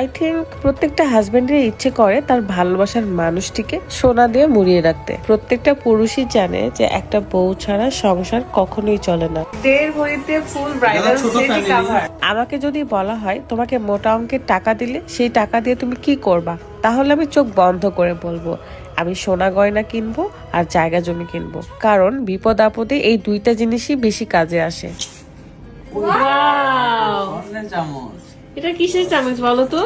I think প্রত্যেকটা হাজবেন্ডের ইচ্ছে করে তার ভালোবাসার মানুষটিকে সোনা দিয়ে মুড়িয়ে রাখতে। প্রত্যেকটা পুরুষই জানে যে একটা বউ ছাড়া সংসার কখনোই চলে না। দেড় ভরিতে ফুল ব্রাইডাল আমাকে যদি বলা হয় তোমাকে মোটা অঙ্কের টাকা দিলে সেই টাকা দিয়ে তুমি কি করবা? তাহলে আমি চোখ বন্ধ করে বলব আমি সোনা গয়না কিনবো আর জায়গা জমি কিনবো। কারণ বিপদ আপদে এই দুইটা জিনিসই বেশি কাজে আসে। চামচ। এটা কিসের চামচ বলো তো?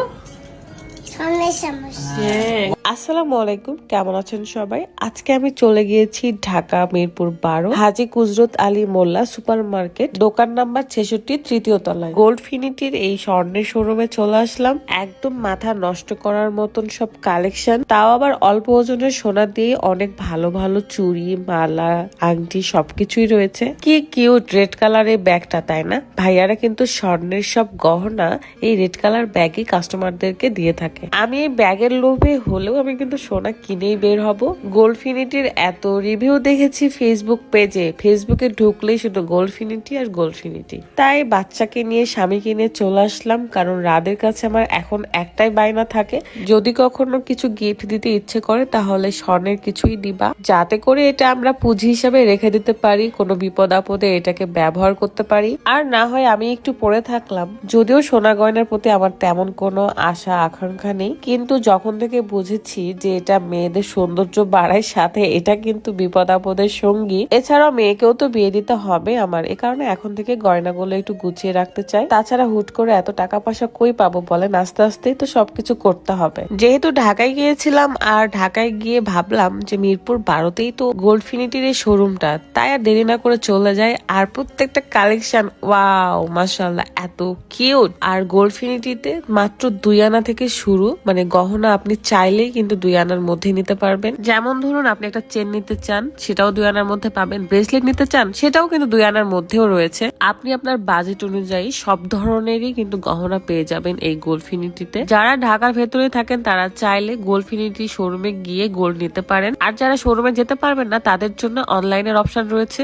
আসসালামু আলাইকুম, কেমন আছেন সবাই? আজকে আমি চলে গিয়েছি ঢাকা মিরপুর বারো, হাজি কুজরত আলী মোল্লা সুপার মার্কেট দোকান নাম্বার ছেষট্টি, তৃতীয় তলায়। গোল্ড ফিনিটির এই স্বর্ণের শোরুমে চলে আসলাম। একদম মাথা নষ্ট করার মতন সব কালেকশন। তাও আবার অল্প ওজনের সোনা দিয়ে অনেক ভালো ভালো চুড়ি, মালা, আংটি সবকিছুই রয়েছে। কি কিউট রেড কালার কালারের ব্যাগটা, তাই না? ভাইয়ারা কিন্তু স্বর্ণের সব গহনা এই রেড কালার ব্যাগই কাস্টমারদেরকে দিয়ে থাকে। আমি এই ব্যাগের লোভে হলেও আমি কিন্তু সোনা কিনেই বের হব। গোল্ডফিনিটির এত রিভিউ দেখেছি ফেসবুক পেজে ফেসবুকে ঢুকলেই শুধু গোল্ডফিনিটি আর গোল্ডফিনিটি তাই বাচ্চাকে নিয়ে স্বামীকে নিয়ে চলে আসলাম, কারণ রাদের কাছে আমার এখন একটাই বায়না থাকে। যদি কখনো কিছু গিফট দিতে ইচ্ছে করে, তাহলে স্বর্ণের কিছুই দিবা। যাতে করে এটা আমরা পুঁজি হিসাবে রেখে দিতে পারি, কোনো বিপদ আপদে এটাকে ব্যবহার করতে পারি। আর না হয় আমি একটু পরে থাকলাম। যদিও সোনা গয়নার প্রতি আমার তেমন কোনো আশা, আকাঙ্ক্ষা নেই, কিন্তু যখন থেকে বুঝেছি যে এটা মেয়েদের সৌন্দর্য বাড়ায় সাথে, এটা কিন্তু বিপদ আপদের সঙ্গী। এছাড়াও মেয়েকেও তো বিয়ে দিতে হবে আমার, এ কারণে এখন থেকে গয়নাগুলো একটু গুছিয়ে রাখতে চাই। তাছাড়া হুট করে এত টাকা পয়সা কই পাবো বলেন? আস্তে আস্তেই তো সবকিছু করতে হবে। যেহেতু ঢাকায় গিয়েছিলাম আর ঢাকায় গিয়ে ভাবলাম যে মিরপুর বারোতেই তো গোল্ডফিনিটির এই শোরুমটা, তাই আর দেরি না করে চলে যায় আর প্রত্যেকটা কালেকশন, ওয়াও মাশাল্লাহ এত কিউট। আর গোল্ডফিনিটিতে মাত্র দুই আনা থেকে শুরু মানে গহনা আপনি চাইলেই কিন্তু দুই আনার মধ্যে নিতে পারবেন। যেমন ধরুন, আপনি একটা চেন নিতে চান, সেটাও দুই আনার মধ্যে পাবেন। ব্রেসলেট নিতে চান, সেটাও কিন্তু দুই আনার মধ্যেও রয়েছে। আপনি আপনার বাজেট অনুযায়ী সব ধরনেরই কিন্তু গহনা পেয়ে যাবেন এই গোল্ডফিনিটিতে যারা ঢাকার ভেতরে থাকেন, তারা চাইলে গোল্ডফিনিটি শোরুমে গিয়ে গোল্ড নিতে পারেন। আর যারা শোরুমে যেতে পারবেন না, তাদের জন্য অনলাইনের অপশন রয়েছে।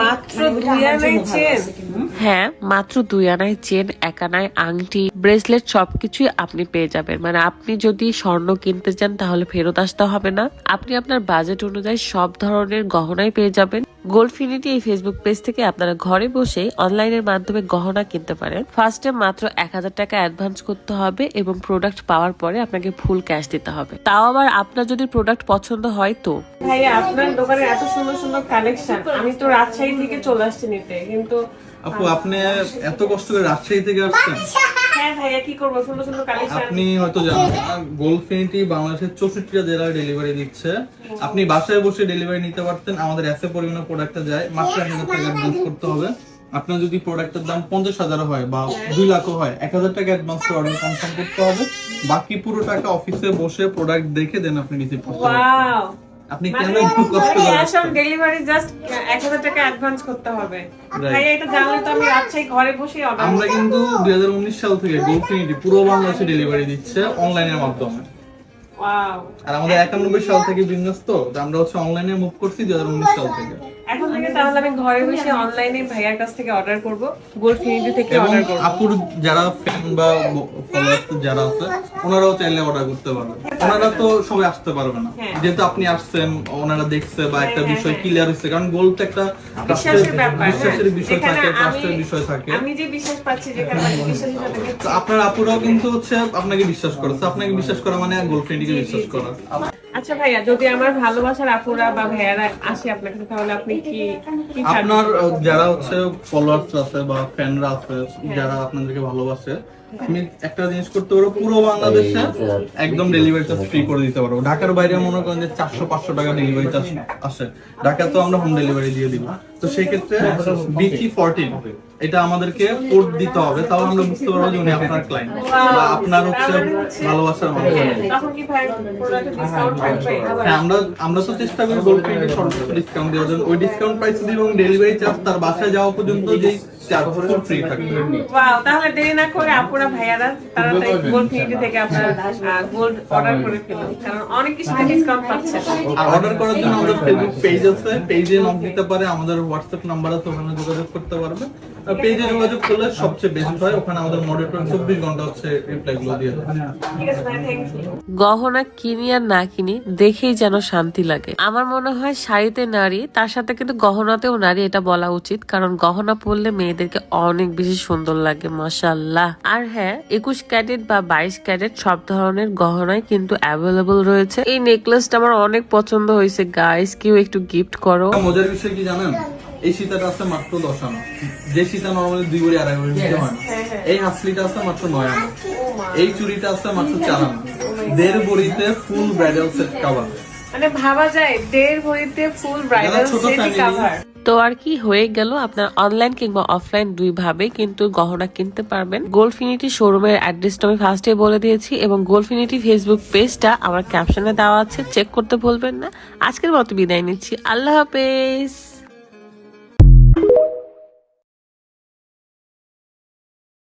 মাত্র দুই চেন। হ্যাঁ মাত্র দুই আনায় চেন, এক আনায় আংটি, ব্রেসলেট সবকিছুই আপনি পেয়ে যাবেন। মানে আপনি যদি স্বর্ণ কিনতে চান, তাহলে ফেরত আসতে হবে না। আপনি আপনার বাজেট অনুযায়ী সব ধরনের গহনাই পেয়ে যাবেন। গোল্ডফিনিটি এই ফেসবুক পেজ থেকে আপনারা ঘরে বসে অনলাইনের মাধ্যমে গহনা কিনতে পারেন। ফার্স্টে মাত্র এক হাজার টাকা অ্যাডভান্স করতে হবে এবং প্রোডাক্ট পাওয়ার পরে আপনাকে ফুল ক্যাশ দিতে হবে। তাও আবার আপনার যদি প্রোডাক্ট পছন্দ হয় তো। ভাইয়া, আপনার দোকানে এত সুন্দর সুন্দর কালেকশন আমি তো রাজশাহী থেকে চলে আসছি নিতে, কিন্তু আপু আপনি এত কষ্ট করে রাজশাহী থেকে আসছেন? হ্যাঁ আপনি হয়তো জানেন গোলফিনিটি বাংলাদেশের চৌষট্টিটা জেলায় ডেলিভারি দিচ্ছে। আপনি বাসায় বসে ডেলিভারি নিতে পারতেন আমাদের এসে পরিমাণে প্রোডাক্টটা যায়। মাত্র এক হাজার টাকা অ্যাডভান্স করতে হবে। আপনার যদি প্রোডাক্টের দাম পঞ্চাশ হাজার হয় বা দুই লাখও হয় এক হাজার টাকা অ্যাডভান্স করে অর্ডার কনফার্ম করতে হবে। বাকি পুরো টাকা অফিসে বসে প্রোডাক্ট দেখে দেন আপনি রিসিভ করতে পারবেন। ওয়াও আপনি কেন একটু কষ্ট ক্যাশ অন ডেলিভারি জাস্ট এক হাজার টাকা অ্যাডভান্স করতে হবে। ভাই এটা জানলে তো আমি রাজশাহী ঘরে বসে অর্ডার আমরা কিন্তু 2019 সাল থেকে গোফিনিটি পুরো বাংলাদেশে ডেলিভারি দিচ্ছে অনলাইনের মাধ্যমে। ওয়াও আর আমাদের একানব্বই সাল থেকে বিজনেস তো আমরা হচ্ছে অনলাইনে মুভ করছি 2019 সাল থেকে। এখন থেকে তাহলে আমি ঘরে বসে অনলাইনে ভাইয়ার কাছ থেকে অর্ডার করব গোল্ড ফিনিটি থেকে অর্ডার করব। আপুর যারা ফ্যান বা ফলোয়ার যারা আছে ওনারাও চাইলে অর্ডার করতে পারবে ওনারা তো সবাই আসতে পারবে না। হ্যাঁ। যেহেতু আপনি আসছেন ওনারা দেখছে বা একটা বিষয় ক্লিয়ার হচ্ছে কারণ গোল্ড তো একটা বিশ্বাসের হ্যাঁ। বিষয় থাকে ট্রাস্টের বিষয় থাকে। আমি যে বিশ্বাস পাচ্ছি দিচ্ছি। আপনার আপুরাও কিন্তু হচ্ছে আপনাকে বিশ্বাস করে তো আপনাকে বিশ্বাস করা মানে গোল্ড ফ্রেন্ডকে বিশ্বাস করা। আচ্ছা ভাইয়া যদি আমার ভালোবাসার আপুরা বা ভাইয়ারা আসে আপনার কাছে তাহলে আপনি কি আপনার যারা হচ্ছে ফলোয়ার্স আছে বা ফ্যানরা আছে যারা আপনাদেরকে ভালোবাসে আমি একটা জিনিস করতে পারব পুরো বাংলাদেশে একদম ডেলিভারি চার্জ ফ্রি করে দিতে পারব। ঢাকার বাইরে মনে করেন যে চারশো পাঁচশো টাকা ডেলিভারি চার্জ আসে। ঢাকা তো আমরা হোম ডেলিভারি দিয়ে দিব। তো সেই ক্ষেত্রে বিটি ফোরটিন এটা আমাদেরকে কোড দিতে হবে তাও আমরা বুঝতে পারব যে উনি আপনার ক্লায়েন্ট বা আপনার হচ্ছে ভালোবাসার মানুষ। তখন কি ভাই প্রোডাক্টে ডিসকাউন্ট হ্যাঁ আমরা আমরা তো চেষ্টা করি গোল্ড সর্বোচ্চ ডিসকাউন্ট দেওয়ার জন্য। ওই ডিসকাউন্ট প্রাইস এবং ডেলিভারি চার্জ তার বাসায় যাওয়া পর্যন্ত যেই চার বছর ফ্রি থাকবে। ওয়াও তাহলে দেরি না করে আপুরা ভাইয়ারা তাড়াতাড়ি গোল্ড ফিনিটি থেকে আপনারা গোল্ড অর্ডার করে ফেলুন কারণ অনেক কিছুতে ডিসকাউন্ট পাচ্ছেন। আর অর্ডার করার জন্য আমাদের ফেসবুক পেজ আছে পেজে নক দিতে পারে আমাদের হোয়াটসঅ্যাপ নাম্বার আছে ওখানে যোগাযোগ করতে পারবে। পেজে যোগাযোগ করলে সবচেয়ে বেস্ট হয় ওখানে আমাদের মডারেটর চব্বিশ ঘণ্টা হচ্ছে রিপ্লাই দিয়ে দেয়। ঠিক আছে ভাই থ্যাংক ইউ গহনা কিনি আর না কিনি দেখেই যেন শান্তি লাগে। আমার মনে হয় শাড়িতে নারী তার সাথে কিন্তু গহনাতেও নারী এটা বলা উচিত কারণ গহনা পড়লে পরলে মেয়েদেরকে অনেক বেশি সুন্দর লাগে মাসাল্লাহ আর হ্যাঁ একুশ ক্যারেট বা বাইশ ক্যারেট সব ধরনের গহনাই কিন্তু অ্যাভেলেবল রয়েছে। এই নেকলেসটা আমার অনেক পছন্দ হয়েছে গাইস কেউ একটু গিফট করো। মজার বিষয় কি জানেন? এই সীতাটা আছে মাত্র দশ আনা। যে সীতা নর্মালি দুই বড়ি আড়াই বড়ি নিতে হয় এই হাসলিটা আছে মাত্র নয় আনা। এই চুড়িটা আছে মাত্র চার আনা। দেড় বড়িতে ফুল ব্রাইডাল সেট কাভার মানে ভাবা যায় দেড় ভরিতে ফুল ব্রাইডাল সেট কভার তো আর কি হয়ে গেল আপনার অনলাইন কিংবা অফলাইন দুই ভাবে কিন্তু গহনা কিনতে পারবেন। গোল্ডফিনিটি শোরুমের অ্যাড্রেসটা আমি ফার্স্টে বলে দিয়েছি, এবং গোলফিনিটি ফেসবুক পেজটা আমার ক্যাপশনে দেওয়া আছে চেক করতে ভুলবেন না। আজকের মতো বিদায় নিচ্ছি। আল্লাহ হাফেজ!